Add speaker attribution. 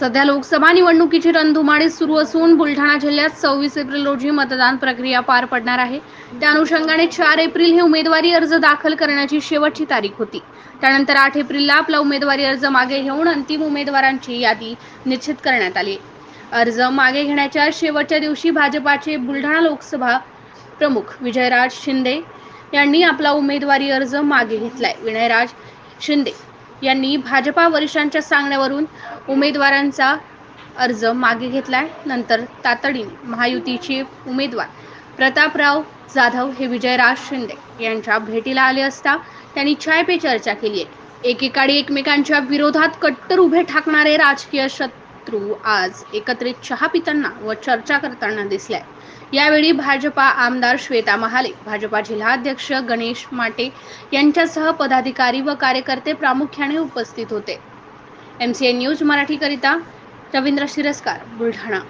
Speaker 1: सध्या लोकसभा निवडणुकीची रणधुमाळी सुरू असून बुलढाणा जिल्ह्यात सव्वीस एप्रिल रोजी मतदान प्रक्रिया पार पडणार आहे. त्या अनुषंगाने चार एप्रिल हे उमेदवारी अर्ज दाखल करण्याची शेवटची तारीख होती. त्यानंतर आठ एप्रिलला आपला उमेदवारी अर्ज मागे घेऊन अंतिम उमेदवारांची यादी निश्चित करण्यात आली. अर्ज मागे घेण्याच्या शेवटच्या दिवशी भाजपाचे बुलढाणा लोकसभा प्रमुख विजयराज शिंदे यांनी आपला उमेदवारी अर्ज मागे घेतलाय. विनयराज शिंदे. यांनी भाजपा वरिष्ठांच्या सांगण्यावरून उमेदवारांचा अर्ज मागे घेतलाय. नंतर तातडीने महायुतीचे उमेदवार प्रतापराव जाधव हे विजयराज शिंदे यांच्या भेटीला आले असता त्यांनी चाय पे चर्चा केली आहे. एकेकाळी एकमेकांच्या विरोधात कट्टर उभे ठाकणारे राजकीय शत्रू आज एकत्रित चहा पिताना व चर्चा करताना दिसलाय. यावेळी भाजपा आमदार श्वेता महाले भाजपा जिल्हाध्यक्ष गणेश माटे यांच्यासह पदाधिकारी व कार्यकर्ते प्रामुख्याने उपस्थित होते. एम सी एन न्यूज मराठीकरिता रवींद्र शिरस्कार बुलढाणा.